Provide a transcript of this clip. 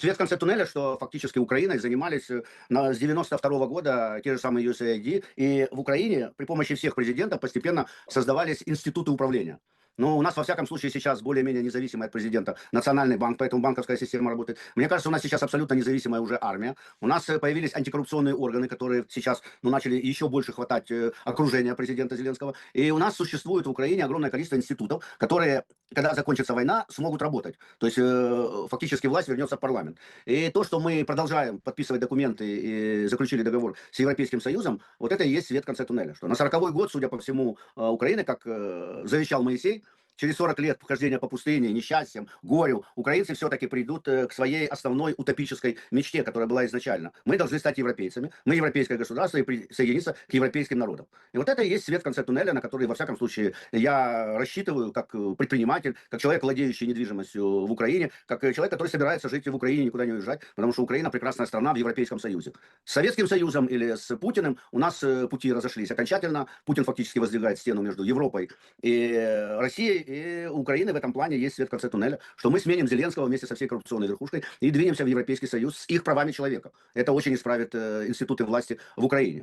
Свет в конце туннеля, что фактически Украиной занимались э, на, с 92 года те же самые USAID, и в Украине при помощи всех президентов постепенно создавались институты управления. Но у нас, во всяком случае, сейчас более-менее независимый от президента Национальный банк, поэтому банковская система работает. Мне кажется, у нас сейчас абсолютно независимая уже армия. У нас э, появились антикоррупционные органы, которые сейчас ну, начали еще больше хватать э, окружения президента Зеленского. И у нас существует в Украине огромное количество институтов, которые, когда закончится война, смогут работать. То есть э, фактически власть вернется в парламент. И то, что мы продолжаем подписывать документы и заключили договор с Европейским Союзом, вот это и есть свет в конце туннеля. Что на 40 год, судя по всему, э, Украины, как э, завещал Моисей, через 40 лет вхождения по пустыне, несчастьям, горю, украинцы все-таки придут э, к своей основной утопической мечте, которая была изначально. Мы должны стать европейцами, мы европейское государство и присоединиться к европейским народам. И вот это и есть свет в конце туннеля, на который, во всяком случае, я рассчитываю как э, предприниматель, как человек, владеющий недвижимостью в Украине, как э, человек, который собирается жить в Украине, никуда не уезжать, потому что Украина прекрасная страна в Европейском Союзе. С Советским Союзом или с Путиным у нас пути разошлись окончательно. Путин фактически воздвигает стену между Европой и Россией, и у Украины в этом плане есть свет в конце туннеля, что мы сменим Зеленского вместе со всей коррупционной верхушкой и двинемся в Европейский Союз с их правами человека. Это очень исправит э, институты власти в Украине.